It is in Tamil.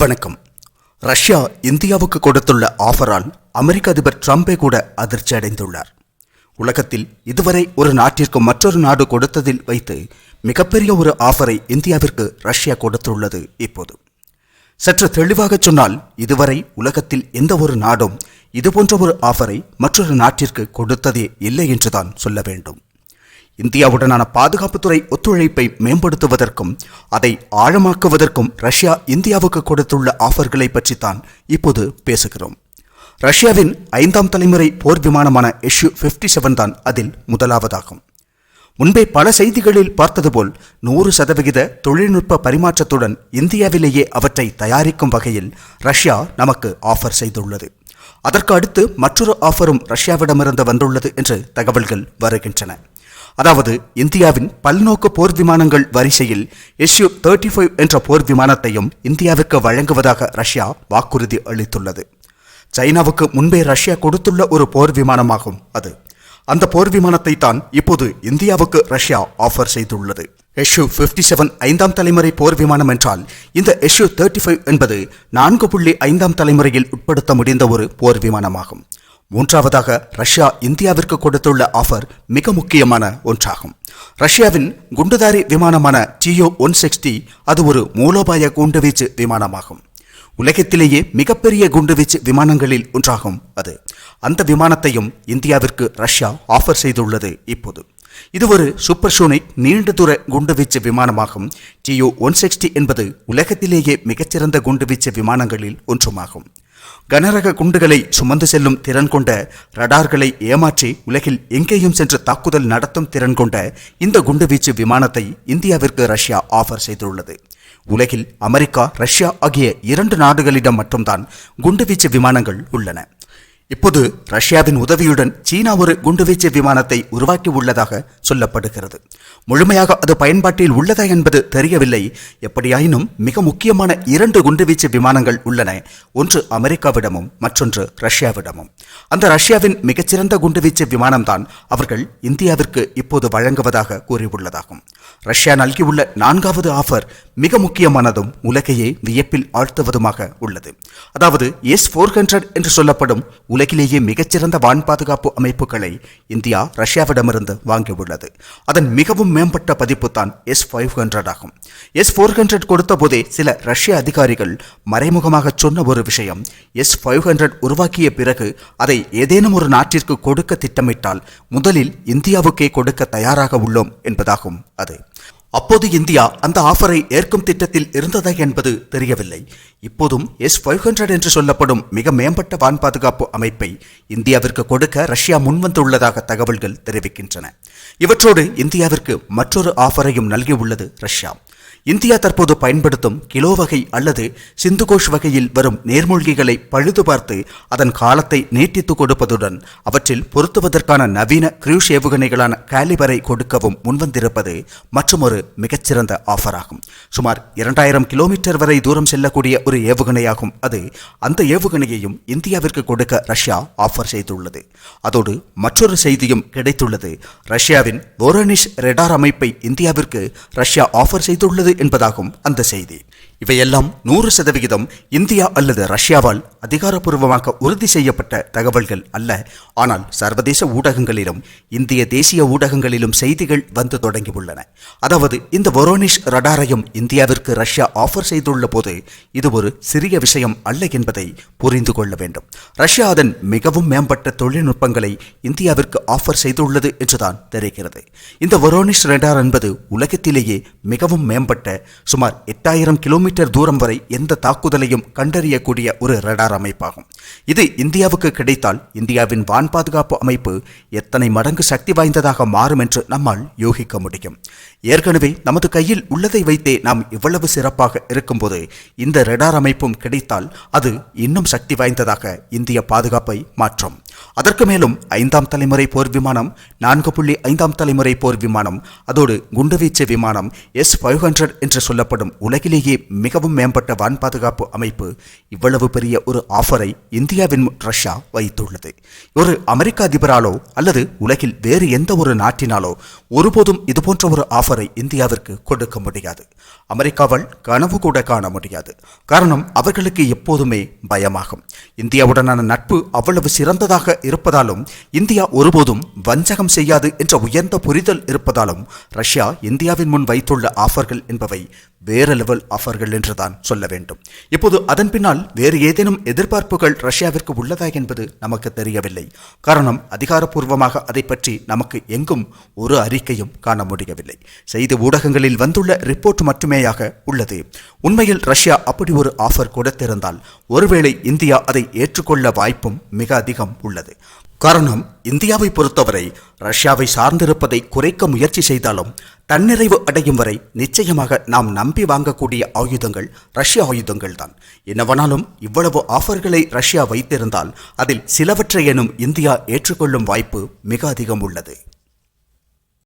வணக்கம். ரஷ்யா இந்தியாவுக்கு கொடுத்துள்ள ஆஃபரால் அமெரிக்க அதிபர் ட்ரம்பே கூட அதிர்ச்சி அடைந்துள்ளார். உலகத்தில் இதுவரை ஒரு நாட்டிற்கு மற்றொரு நாடு கொடுத்ததில் வைத்து மிகப்பெரிய ஒரு ஆஃபரை இந்தியாவிற்கு ரஷ்யா கொடுத்துள்ளது இப்போது. சற்று தெளிவாக சொன்னால் இதுவரை உலகத்தில் எந்த ஒரு நாடும் இதுபோன்ற ஒரு ஆஃபரை மற்றொரு நாட்டிற்கு கொடுத்ததே இல்லை என்றுதான் சொல்ல வேண்டும். இந்தியாவுடனான பாதுகாப்புத்துறை ஒத்துழைப்பை மேம்படுத்துவதற்கும் அதை ஆழமாக்குவதற்கும் ரஷ்யா இந்தியாவுக்கு கொடுத்துள்ள ஆஃபர்களை பற்றித்தான் இப்போது பேசுகிறோம். ரஷ்யாவின் ஐந்தாம் தலைமுறை போர் விமானமான எஷ்யூ ஃபிஃப்டி செவன் தான் அதில் முதலாவதாகும். முன்பே பல செய்திகளில் பார்த்தது போல் நூறு சதவிகித தொழில்நுட்ப பரிமாற்றத்துடன் இந்தியாவிலேயே அவற்றை தயாரிக்கும் வகையில் ரஷ்யா நமக்கு ஆஃபர் செய்துள்ளது. அதற்கு அடுத்து மற்றொரு ஆஃபரும் ரஷ்யாவிடமிருந்து வந்துள்ளது என்று தகவல்கள் வருகின்றன. அதாவது இந்தியாவின் பல்நோக்கு போர் விமானங்கள் வரிசையில் எஸ்யூ தேர்ட்டி ஃபைவ் என்ற போர் விமானத்தையும் இந்தியாவிற்கு வழங்குவதாக ரஷ்யா வாக்குறுதி அளித்துள்ளது. சைனாவுக்கு முன்பே ரஷ்யா கொடுத்துள்ள ஒரு போர் விமானமாகும் அது. அந்த போர் விமானத்தை தான் இப்போது இந்தியாவுக்கு ரஷ்யா ஆஃபர் செய்துள்ளது. எஷ்யூ பிப்டி செவன் ஐந்தாம் தலைமுறை போர் விமானம் என்றால் இந்த எஷ்யூ தேர்ட்டி ஃபைவ் என்பது நான்கு புள்ளி ஐந்தாம் தலைமுறையில் உட்படுத்த முடிந்த ஒரு போர் விமானமாகும். மூன்றாவதாக ரஷ்யா இந்தியாவிற்கு கொடுத்துள்ள ஆஃபர் மிக முக்கியமான ஒன்றாகும். ரஷ்யாவின் குண்டுதாரி விமானமான டியோ ஒன் சிக்ஸ்டி அது ஒரு மூலோபாய குண்டுவீச்சு விமானமாகும். உலகத்திலேயே மிகப்பெரிய குண்டுவீச்சு விமானங்களில் ஒன்றாகும் அது. அந்த விமானத்தையும் இந்தியாவிற்கு ரஷ்யா ஆஃபர் செய்துள்ளது இப்போது. இது ஒரு சூப்பர்சோனிக் நீண்ட தூர குண்டுவீச்சு விமானமாகும். டியோ ஒன் சிக்ஸ்டி என்பது உலகத்திலேயே மிகச்சிறந்த குண்டுவீச்சு விமானங்களில் ஒன்றுமாகும். கனரக குண்டுகளை சுமந்து செல்லும் திறன் கொண்ட ரடார்களை ஏமாற்றி உலகில் எங்கேயும் சென்று தாக்குதல் நடத்தும் திறன் கொண்ட இந்த குண்டுவீச்சு விமானத்தை இந்தியாவிற்கு ரஷ்யா ஆஃபர் செய்துள்ளது. உலகில் அமெரிக்கா ரஷ்யா ஆகிய இரண்டு நாடுகளிடம் மட்டும்தான் குண்டுவீச்சு விமானங்கள் உள்ளன. இப்போது ரஷ்யாவின் உதவியுடன் சீனா ஒரு குண்டுவீச்சு விமானத்தை உருவாக்கி உள்ளதாக சொல்லப்படுகிறது. முழுமையாக அது பயன்பாட்டில் உள்ளதா என்பது தெரியவில்லை. எப்படியாயினும் மிக முக்கியமான இரண்டு குண்டுவீச்சு விமானங்கள் உள்ளன. ஒன்று அமெரிக்காவிடமும் மற்றொன்று ரஷ்யாவிடமும். அந்த ரஷ்யாவின் மிகச்சிறந்த குண்டுவீச்சு விமானம்தான் அவர்கள் இந்தியாவிற்கு இப்போது வழங்குவதாக கூறியுள்ளதாகும். ரஷ்யா நல்கியுள்ள நான்காவது ஆஃபர் மிக முக்கியமானதும் உலகையே வியப்பில் ஆழ்த்துவதுமாக உள்ளது. அதாவது எஸ் ஃபோர் ஹண்ட்ரட் என்று சொல்லப்படும் உலகிலேயே மிகச்சிறந்த வான் பாதுகாப்பு அமைப்புகளை இந்தியா ரஷ்யாவிடமிருந்து வாங்கியுள்ளது. அதன் மிகவும் மேம்பட்ட பதிப்பு தான் எஸ் ஃபைவ் ஹண்ட்ரட் ஆகும். எஸ் ஃபோர் ஹண்ட்ரட் கொடுத்த போதே சில ரஷ்ய அதிகாரிகள் மறைமுகமாக சொன்ன ஒரு விஷயம் எஸ் ஃபைவ் ஹண்ட்ரட் உருவாக்கிய பிறகு அதை ஏதேனும் ஒரு நாட்டிற்கு கொடுக்க திட்டமிட்டால் முதலில் இந்தியாவுக்கே கொடுக்க தயாராக உள்ளோம் என்பதாகும் அது. அப்போது இந்தியா அந்த ஆஃபரை ஏற்கும் திட்டத்தில் இருந்ததா என்பது தெரியவில்லை. இப்போதும் எஸ் ஃபைவ் ஹண்ட்ரட் என்று சொல்லப்படும் மிக மேம்பட்ட வான் பாதுகாப்பு அமைப்பை இந்தியாவிற்கு கொடுக்க ரஷ்யா முன்வந்துள்ளதாக தகவல்கள் தெரிவிக்கின்றன. இவற்றோடு இந்தியாவிற்கு மற்றொரு ஆஃபரையும் நல்கியுள்ளது ரஷ்யா. இந்தியா தற்போது பயன்படுத்தும் கிலோ வகை அல்லது சிந்துகோஷ் வகையில் வரும் நேர்மூழ்கிகளை பழுது பார்த்து அதன் காலத்தை நீட்டித்து கொடுப்பதுடன் அவற்றில் பொருத்துவதற்கான நவீன கிரூஸ் ஏவுகணைகளான காலிபரை கொடுக்கவும் முன்வந்திருப்பது மற்றொரு மிகச்சிறந்த ஆஃபராகும். சுமார் இரண்டாயிரம் கிலோமீட்டர் வரை தூரம் செல்லக்கூடிய ஒரு ஏவுகணையாகும் அது அந்த ஏவுகணையையும் இந்தியாவிற்கு கொடுக்க ரஷ்யா ஆஃபர் செய்துள்ளது. அதோடு மற்றொரு செய்தியும் கிடைத்துள்ளது. ரஷ்யாவின் போரனிஷ் ரெடார் அமைப்பை இந்தியாவிற்கு ரஷ்யா ஆஃபர் செய்துள்ளது என்பதாகும் அந்த செய்தி. இவையெல்லாம் நூறு சதவிகிதம் இந்தியா அல்லது ரஷ்யாவால் அதிகாரப்பூர்வமாக உறுதி செய்யப்பட்ட தகவல்கள் அல்ல. ஆனால் சர்வதேச ஊடகங்களிலும் இந்திய தேசிய ஊடகங்களிலும் செய்திகள் வந்து தொடங்கியுள்ளன. அதாவது இந்த வொரோனிஷ் ரடாரையும் இந்தியாவிற்கு ரஷ்யா ஆஃபர் செய்துள்ள போது இது ஒரு சிறிய விஷயம் அல்ல என்பதை புரிந்து கொள்ள வேண்டும். ரஷ்யா அதன் மிகவும் மேம்பட்ட தொழில்நுட்பங்களை இந்தியாவிற்கு ஆஃபர் செய்துள்ளது என்றுதான் தெரிகிறது. இந்த வொரோனிஷ் ரடார் என்பது உலகத்திலேயே மிகவும் மேம்பட்ட சுமார் எட்டாயிரம் கிலோமீட்டர் தூரம் வரை எந்த தாக்குதலையும் கண்டறியக்கூடிய ஒரு ரடார் அமைப்பாகும். இது இந்தியாவுக்கு கிடைத்தால் இந்தியாவின் வான் பாதுகாப்பு அமைப்பு எத்தனை மடங்கு சக்தி வாய்ந்ததாக மாறும் என்று நம்மால் யோகிக்க முடியும். ஏற்கனவே நமது கையில் உள்ளதை வைத்தே நாம் இவ்வளவு சிறப்பாக இருக்கும்போது இந்த ரடார் அமைப்பும் கிடைத்தால் அது இன்னும் சக்தி வாய்ந்ததாக இந்திய பாதுகாப்பை மாற்றும். அதற்கு மேலும் ஐந்தாம் தலைமுறை போர் விமானம் நான்கு புள்ளி ஐந்தாம் தலைமுறை போர் விமானம் அதோடு குண்டுவீச்சு விமானம் எஸ் ஃபைவ் ஹண்ட்ரட் என்று சொல்லப்படும் உலகிலேயே மிகவும் மேம்பட்ட வான் பாதுகாப்பு அமைப்பு இவ்வளவு பெரிய ஒரு ஆஃபரை இந்தியாவின் ரஷ்யா வைத்துள்ளது. ஒரு அமெரிக்க அதிபராலோ அல்லது உலகில் வேறு எந்த ஒரு நாட்டினாலோ ஒருபோதும் இதுபோன்ற ஒரு ஆஃபரை இந்தியாவிற்கு கொடுக்க முடியாது. அமெரிக்காவால் கனவு கூட காண முடியாது. காரணம் அவர்களுக்கு எப்போதுமே பயமாகும். இந்தியாவுடனான நட்பு அவ்வளவு சிறந்ததாக இருப்பதாலும் இந்தியா ஒருபோதும் வஞ்சகம் செய்யாது என்ற உயர்ந்த புரிதல் இருப்பதாலும் ரஷ்யா இந்தியாவின் முன் வைத்துள்ள ஆஃபர்கள் என்பவை வேறு லெவல் ஆஃபர்கள் என்றுதான் சொல்ல வேண்டும். இப்போது அதன் பின்னால் வேறு ஏதேனும் எதிர்பார்ப்புகள் ரஷ்யாவிற்கு உள்ளதா என்பது நமக்கு தெரியவில்லை. காரணம் அதிகாரப்பூர்வமாக அதை பற்றி நமக்கு எங்கும் ஒரு அறிக்கையும் காண முடியவில்லை. செய்தி ஊடகங்களில் வந்துள்ள ரிப்போர்ட் மட்டுமேயாக உள்ளது. உண்மையில் ரஷ்யா அப்படி ஒரு ஆஃபர் கொடுத்திருந்தால் ஒருவேளை இந்தியா அதை ஏற்றுக்கொள்ள வாய்ப்பும் மிக அதிகம் உள்ளது. காரணம் இந்தியாவை பொறுத்தவரை ரஷ்யாவை சார்ந்திருப்பதை குறைக்க முயற்சி செய்தாலும் தன்னிறைவு அடையும் வரை நிச்சயமாக நாம் நம்பி வாங்கக்கூடிய ஆயுதங்கள் ரஷ்ய ஆயுதங்கள் தான் என்னவனாலும் இவ்வளவு ஆஃபர்களை ரஷ்யா வைத்திருந்தால் அதில் சிலவற்றை எனும் இந்தியா ஏற்றுக்கொள்ளும் வாய்ப்பு மிக அதிகம் உள்ளது.